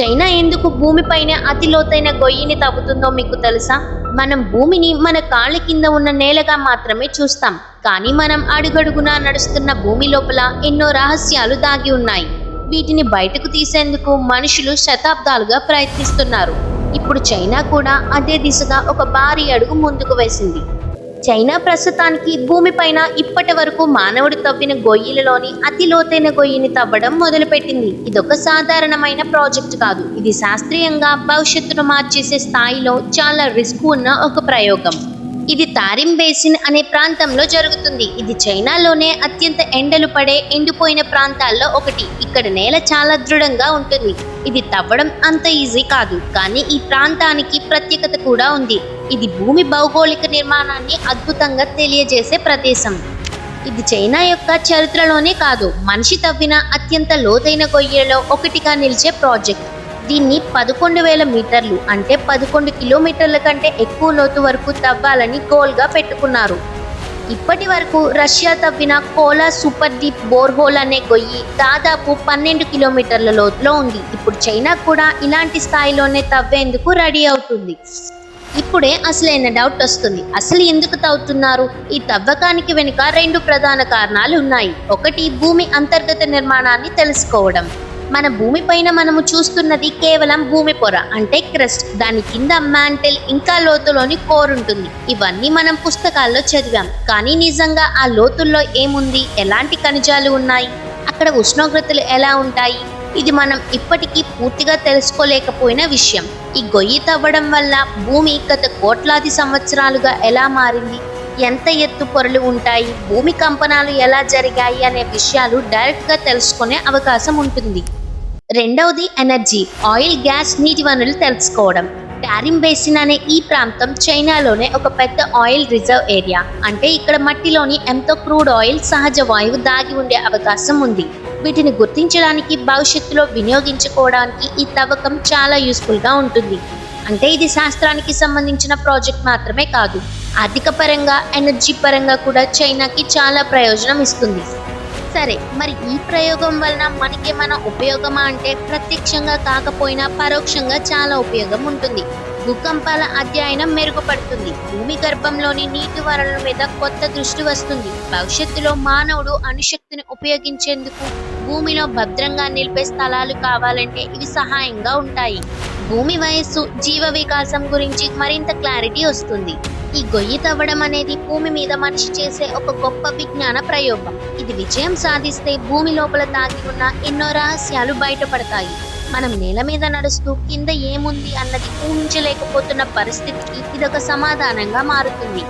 China ఎందుకు భూమిపైన అతి లోతైన గొయ్యిని తవ్వుతుందో మీకు తెలుసా? మనం భూమిని మన కాళ్ళ కింద ఉన్న నేలగా మాత్రమే చూస్తాం. కానీ మనం అడుగడుగునా నడుస్తున్న భూమి లోపల ఎన్నో రహస్యాలు దాగి ఉన్నాయి. వీటిని బయటకు తీసేందుకు మనుషులు శతాబ్దాలుగా ప్రయత్నిస్తున్నారు. ఇప్పుడు చైనా కూడా అదే దిశగా ఒక భారీ అడుగు ముందుకు వేసింది. చైనా ప్రస్తుతానికి భూమిపైన ఇప్పటి వరకు మానవుడు తవ్విన గొయ్యిలలోని అతి లోతైన గొయ్యిని తవ్వడం మొదలుపెట్టింది. ఇదొక సాధారణమైన ప్రాజెక్ట్ కాదు. ఇది శాస్త్రీయంగా భవిష్యత్తును మార్చేసే స్థాయిలో చాలా రిస్క్ ఉన్న ఒక ప్రయోగం. ఇది తారిం బేసిన్ అనే ప్రాంతంలో జరుగుతుంది. ఇది చైనాలోనే అత్యంత ఎండలు పడే ఎండిపోయిన ప్రాంతాల్లో ఒకటి. ఇక్కడ నేల చాలా దృఢంగా ఉంటుంది. ఇది తవ్వడం అంత ఈజీ కాదు. కానీ ఈ ప్రాంతానికి ప్రత్యేకత కూడా ఉంది. ఇది భూమి భౌగోళిక నిర్మాణాన్ని అద్భుతంగా తెలియజేసే ప్రదేశం. ఇది చైనా యొక్క చరిత్రలోనే కాదు మనిషి తవ్విన అత్యంత లోతైన గొయ్యలో ఒకటిగా నిలిచే ప్రాజెక్ట్. దీన్ని పదకొండు వేల మీటర్లు అంటే పదకొండు కిలోమీటర్ల కంటే ఎక్కువ లోతు వరకు తవ్వాలని గోల్గా పెట్టుకున్నారు. ఇప్పటి వరకు రష్యా తవ్విన కోలా సూపర్ డీప్ బోర్హోల్ అనే గొయ్యి దాదాపు పన్నెండు కిలోమీటర్ల లోతులో ఉంది. ఇప్పుడు చైనా కూడా ఇలాంటి స్థాయిలోనే తవ్వేందుకు రెడీ అవుతుంది. ఇప్పుడే అసలైన డౌట్ వస్తుంది. అసలు ఎందుకు తవ్వుతున్నారు? ఈ తవ్వకానికి వెనుక రెండు ప్రధాన కారణాలు ఉన్నాయి. ఒకటి భూమి అంతర్గత నిర్మాణాన్ని తెలుసుకోవడం. మన భూమిపైన మనము చూస్తున్నది కేవలం భూమి పొర అంటే క్రస్ట్. దాని కింద మ్యాంటిల్ ఇంకా లోతులోని కోర్ ఉంటుంది. ఇవన్నీ మనం పుస్తకాల్లో చదివాం. కానీ నిజంగా ఆ లోతుల్లో ఏముంది? ఎలాంటి ఖనిజాలు ఉన్నాయి? అక్కడ ఉష్ణోగ్రతలు ఎలా ఉంటాయి? ఇది మనం ఇప్పటికీ పూర్తిగా తెలుసుకోలేకపోయిన విషయం. ఈ గొయ్యి తవ్వడం వల్ల భూమి గత కోట్లాది సంవత్సరాలుగా ఎలా మారింది? ఎంత ఎత్తు పొరలు ఉంటాయి భూమి కంపనాలు ఎలా జరిగాయి అనే విషయాలు డైరెక్ట్గా తెలుసుకునే అవకాశం ఉంటుంది. రెండవది ఎనర్జీ ఆయిల్ గ్యాస్ నీటి వనరులు తెలుసుకోవడం. టారిమ్ బేసిన్ అనే ఈ ప్రాంతం చైనాలోనే ఒక పెద్ద ఆయిల్ రిజర్వ్ ఏరియా. అంటే ఇక్కడ మట్టిలోని ఎంతో క్రూడ్ ఆయిల్ సహజ వాయువు దాగి ఉండే అవకాశం ఉంది. వీటిని గుర్తించడానికి భవిష్యత్తులో వినియోగించుకోవడానికి ఈ తవ్వకం చాలా యూస్ఫుల్గా ఉంటుంది. అంటే ఇది శాస్త్రానికి సంబంధించిన ప్రాజెక్ట్ మాత్రమే కాదు. ఆర్థిక పరంగా ఎనర్జీ పరంగా కూడా చైనాకి చాలా ప్రయోజనం ఇస్తుంది. సరే మరి ఈ ప్రయోగం వలన మనకేమైనా ఉపయోగమా అంటే ప్రత్యక్షంగా కాకపోయినా పరోక్షంగా చాలా ఉపయోగం ఉంటుంది. భూకంపాల అధ్యయనం మెరుగుపడుతుంది. భూమి గర్భంలోని నీటి వనరుల మీద కొత్త దృష్టి వస్తుంది. భవిష్యత్తులో మానవుడు అణుశక్తిని ఉపయోగించేందుకు భూమిలో భద్రంగా నిలిపే స్థలాలు కావాలంటే ఇవి సహాయంగా ఉంటాయి. భూమి వయస్సు జీవ వికాసం గురించి మరింత క్లారిటీ వస్తుంది. ఈ గొయ్యి తవ్వడం అనేది భూమి మీద మనిషి చేసే ఒక గొప్ప విజ్ఞాన ప్రయోగం. ఇది విజయం సాధిస్తే భూమి లోపల దాగి ఉన్న ఎన్నో రహస్యాలు బయటపడతాయి. మనం నేల మీద నడుస్తూ కింద ఏముంది అన్నది ఊహించలేకపోతున్న పరిస్థితికి ఇదొక సమాధానంగా మారుతుంది.